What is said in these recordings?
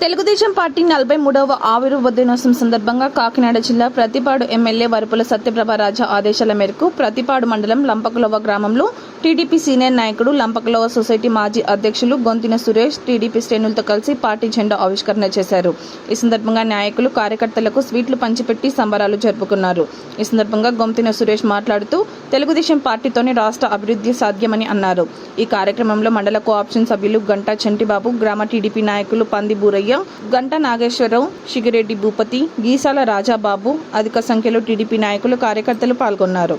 Telugu Desam party నలభై మూడవ ఆవిర్భావ దినోత్సవం సందర్భంగా కాకినాడ జిల్లా ప్రతిపాడు ఎమ్మెల్యే వరుపుల సత్యప్రభ రాజా ఆదేశాల మేరకు ప్రతిపాడు మండలం లంపకులవ గ్రామంలో టీడీపీ సీనియర్ నాయకుడు లంపకలవ సొసైటీ మాజీ అధ్యక్షులు గొంతిన సురేష్ టీడీపీ శ్రేణులతో కలిసి పార్టీ జెండా ఆవిష్కరణ చేశారు. ఈ సందర్భంగా నాయకులు కార్యకర్తలకు స్వీట్లు పంచిపెట్టి సంబరాలు జరుపుకున్నారు. ఈ సందర్భంగా గొంతిన సురేష్ మాట్లాడుతూ తెలుగుదేశం పార్టీతోనే రాష్ట్ర అభివృద్ధి సాధ్యమని అన్నారు. ఈ కార్యక్రమంలో మండల కోఆప్షన్ సభ్యులు గంటా చంటిబాబు గ్రామ టీడీపీ నాయకులు పంది బూరయ్య గంట నాగేశ్వరరావు షిగిరెడ్డి భూపతి గీసాల రాజాబాబు అధిక సంఖ్యలో టీడీపీ నాయకులు కార్యకర్తలు పాల్గొన్నారు.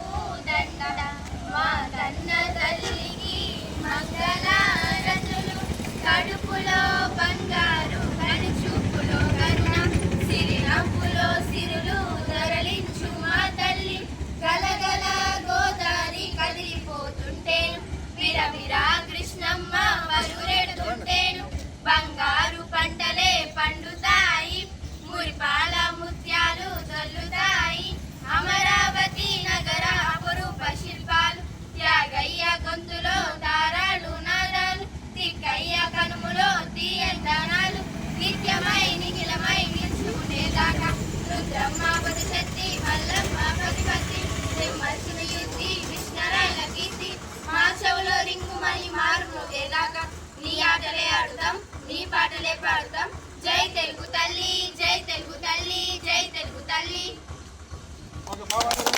Cardio నీ పాటలే పాడుతాం జై తెలుగు తల్లి జై తెలుగు తల్లి జై తెలుగు తల్లి ఓకే బాగా